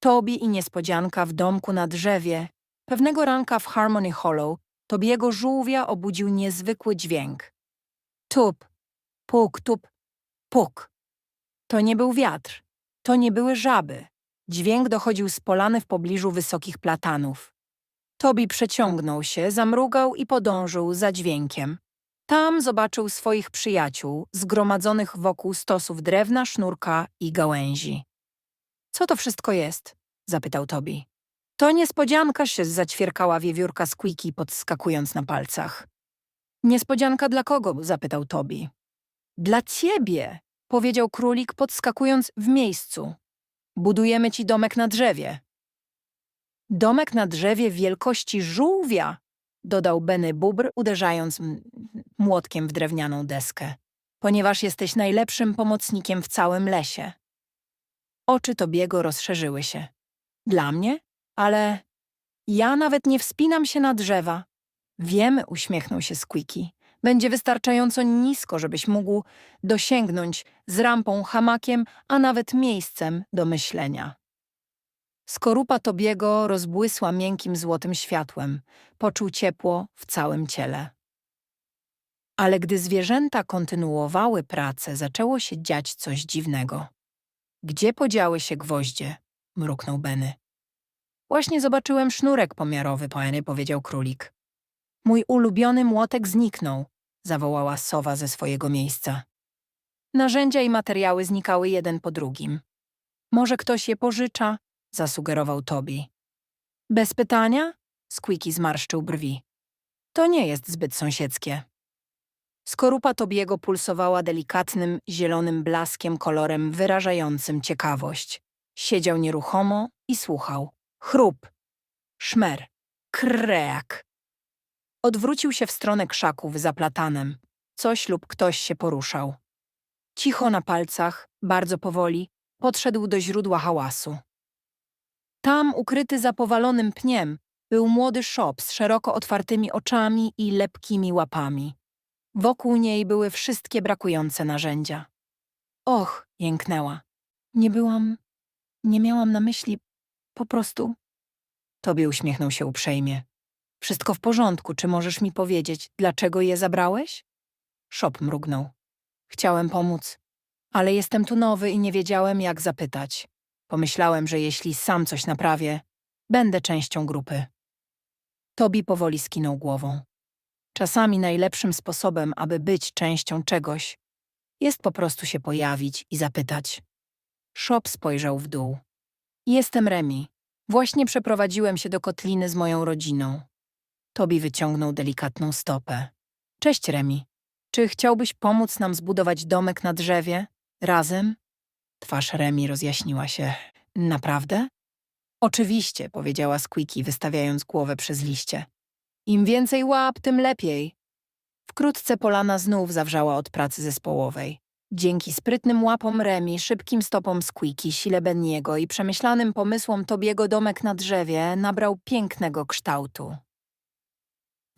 Tobi i niespodzianka w domku na drzewie. Pewnego ranka w Harmony Hollow Tobiego żółwia obudził niezwykły dźwięk. Tup, puk, tup, puk. To nie był wiatr, to nie były żaby. Dźwięk dochodził z polany w pobliżu wysokich platanów. Tobi przeciągnął się, zamrugał i podążył za dźwiękiem. Tam zobaczył swoich przyjaciół, zgromadzonych wokół stosów drewna, sznurka i gałęzi. Co to wszystko jest? Zapytał Tobi. To niespodzianka się zaćwierkała wiewiórka Squeaky, podskakując na palcach. Niespodzianka dla kogo? zapytał Tobi. Dla ciebie, powiedział królik, podskakując w miejscu. Budujemy ci domek na drzewie. Domek na drzewie wielkości żółwia, dodał Benny Bubr, uderzając młotkiem w drewnianą deskę, ponieważ jesteś najlepszym pomocnikiem w całym lesie. Oczy Tobiego rozszerzyły się. Dla mnie? Ale ja nawet nie wspinam się na drzewa. Wiemy, uśmiechnął się Squeaky. Będzie wystarczająco nisko, żebyś mógł dosięgnąć z rampą, hamakiem, a nawet miejscem do myślenia. Skorupa Tobiego rozbłysła miękkim złotym światłem. Poczuł ciepło w całym ciele. Ale gdy zwierzęta kontynuowały pracę, zaczęło się dziać coś dziwnego. Gdzie podziały się gwoździe? Mruknął Benny. Właśnie zobaczyłem sznurek pomiarowy, panie, powiedział królik. Mój ulubiony młotek zniknął, zawołała sowa ze swojego miejsca. Narzędzia i materiały znikały jeden po drugim. Może ktoś je pożycza? zasugerował Tobi. Bez pytania? Squeaky zmarszczył brwi. To nie jest zbyt sąsiedzkie. Skorupa Tobiego pulsowała delikatnym, zielonym blaskiem kolorem wyrażającym ciekawość. Siedział nieruchomo i słuchał. Chrup. Szmer. Kreak. Odwrócił się w stronę krzaków za platanem. Coś lub ktoś się poruszał. Cicho na palcach, bardzo powoli, podszedł do źródła hałasu. Tam, ukryty za powalonym pniem, był młody szop z szeroko otwartymi oczami i lepkimi łapami. Wokół niej były wszystkie brakujące narzędzia. Och, jęknęła. Nie byłam, nie miałam na myśli, po prostu. Tobie uśmiechnął się uprzejmie. Wszystko w porządku, czy możesz mi powiedzieć, dlaczego je zabrałeś? Szop mrugnął. Chciałem pomóc, ale jestem tu nowy i nie wiedziałem, jak zapytać. Pomyślałem, że jeśli sam coś naprawię, będę częścią grupy. Tobi powoli skinął głową. Czasami najlepszym sposobem, aby być częścią czegoś, jest po prostu się pojawić i zapytać. Szop spojrzał w dół. Jestem Remi. Właśnie przeprowadziłem się do kotliny z moją rodziną. Tobi wyciągnął delikatną stopę. Cześć, Remi. Czy chciałbyś pomóc nam zbudować domek na drzewie? Razem? Twarz Remi rozjaśniła się. Naprawdę? Oczywiście, powiedziała Squeaky, wystawiając głowę przez liście. Im więcej łap, tym lepiej. Wkrótce Polana znów zawrzała od pracy zespołowej. Dzięki sprytnym łapom Remi, szybkim stopom Squeaky, sile Benniego i przemyślanym pomysłom Tobiego domek na drzewie nabrał pięknego kształtu.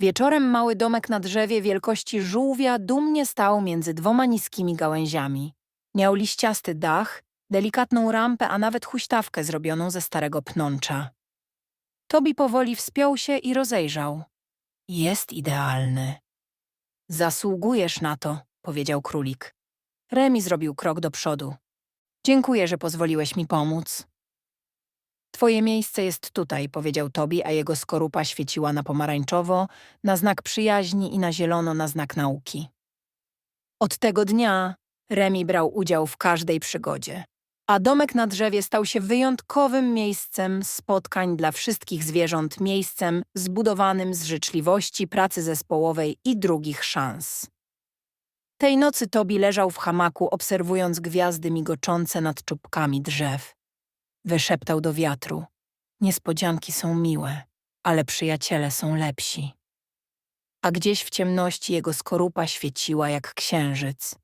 Wieczorem mały domek na drzewie wielkości żółwia dumnie stał między dwoma niskimi gałęziami. Miał liściasty dach, delikatną rampę, a nawet huśtawkę zrobioną ze starego pnącza. Tobi powoli wspiął się i rozejrzał. Jest idealny. Zasługujesz na to, powiedział królik. Remi zrobił krok do przodu. Dziękuję, że pozwoliłeś mi pomóc. Twoje miejsce jest tutaj, powiedział Tobi, a jego skorupa świeciła na pomarańczowo, na znak przyjaźni i na zielono na znak nauki. Od tego dnia Remi brał udział w każdej przygodzie, a domek na drzewie stał się wyjątkowym miejscem spotkań dla wszystkich zwierząt, miejscem zbudowanym z życzliwości, pracy zespołowej i drugich szans. Tej nocy Tobi leżał w hamaku, obserwując gwiazdy migoczące nad czubkami drzew. Wyszeptał do wiatru. Niespodzianki są miłe, ale przyjaciele są lepsi. A gdzieś w ciemności jego skorupa świeciła jak księżyc.